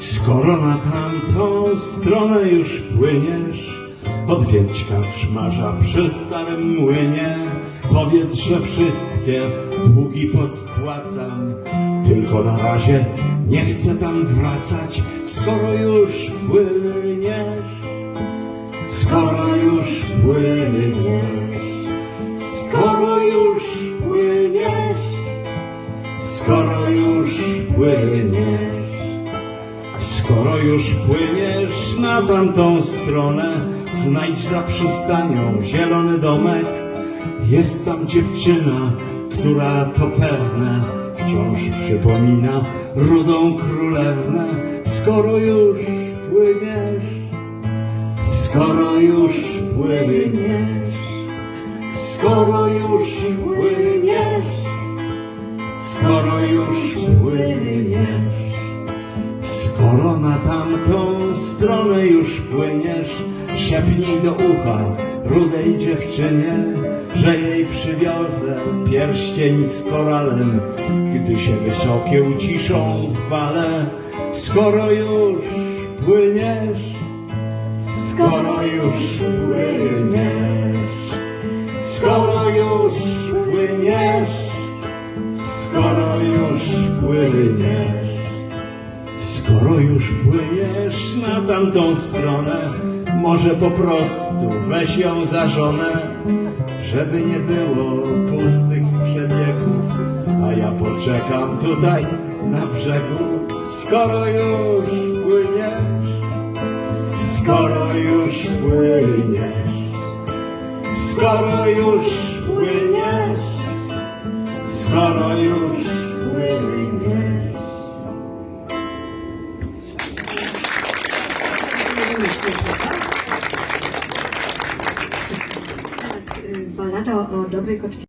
Skoro na tamtą stronę już płyniesz, odwiedź karczmarza przy starym młynie. Powiedz, że wszystkie długi pospłacam, tylko na razie nie chcę tam wracać, skoro już płyniesz. Skoro już płyniesz, skoro już płyniesz, skoro już płyniesz. Skoro już płyniesz na tamtą stronę, znajdź za przystanią zielony domek. Jest tam dziewczyna, która to pewne wciąż przypomina rudą królewnę. Skoro już płyniesz, skoro już płyniesz, skoro już płyniesz, stronę już płyniesz, szepnij do ucha rudej dziewczynie, że jej przywiozę pierścień z koralem, gdy się wysokie uciszą fale. Skoro już płyniesz, skoro już płyniesz, skoro już płyniesz, już płyniesz na tamtą stronę, może po prostu weź ją za żonę, żeby nie było pustych przebiegów, a ja poczekam tutaj na brzegu. Skoro już płyniesz, skoro już płyniesz, skoro już płyniesz, skoro Y, ballada o, dobrej kotwicy.